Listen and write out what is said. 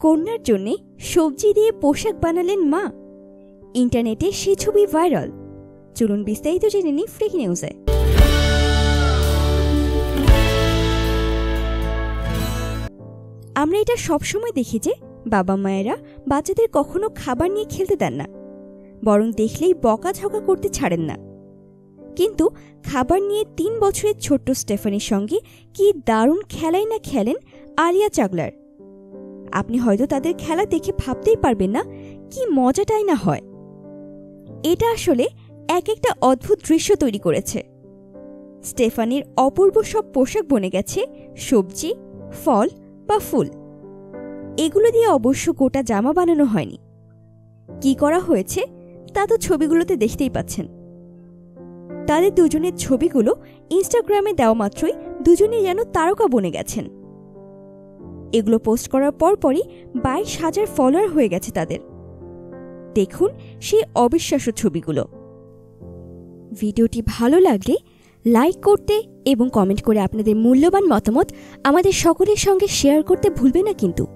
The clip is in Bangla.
কন্যার জন্যে সবজি দিয়ে পোশাক বানালেন মা। ইন্টারনেটে সে ছবি ভাইরাল। চলুন বিস্তারিত জেনে নিই ফ্রিক নিউজে আমরা এটা সবসময় দেখি যে বাবা মায়েরা বাচ্চাদের কখনো খাবার নিয়ে খেলতে দেন না, বরং দেখলেই বকাঝকা করতে ছাড়েন না। কিন্তু খাবার নিয়ে তিন বছরের ছোট্ট স্টেফানির সঙ্গে কি দারুণ খেলাই না খেলেন আলিয়া চাগলার? আপনি হয়তো তাদের খেলা দেখে ভাবতেই পারবেন না কি মজাটাই না হয়। এটা আসলে এক একটা অদ্ভুত দৃশ্য তৈরি করেছে। স্টেফানির অপূর্ব সব পোশাক বনে গেছে, সবজি, ফল বা ফুল। এগুলো দিয়ে অবশ্য গোটা জামা বানানো হয়নি। কি করা হয়েছে তা তো ছবিগুলোতে দেখতেই পাচ্ছেন। তাদের দুজনের ছবিগুলো ইনস্টাগ্রামে দেওয়া মাত্রই দুজনে যেন তারকা বনে গেছেন। এগুলো পোস্ট করার পরপরই বাইশ হাজার ফলোয়ার হয়ে গেছে তাদের। দেখুন সেই অবিশ্বাস্য ছবিগুলো। ভিডিওটি ভালো লাগলে লাইক করতে এবং কমেন্ট করে আপনাদের মূল্যবান মতামত আমাদের সকলের সঙ্গে শেয়ার করতে ভুলবে না কিন্তু।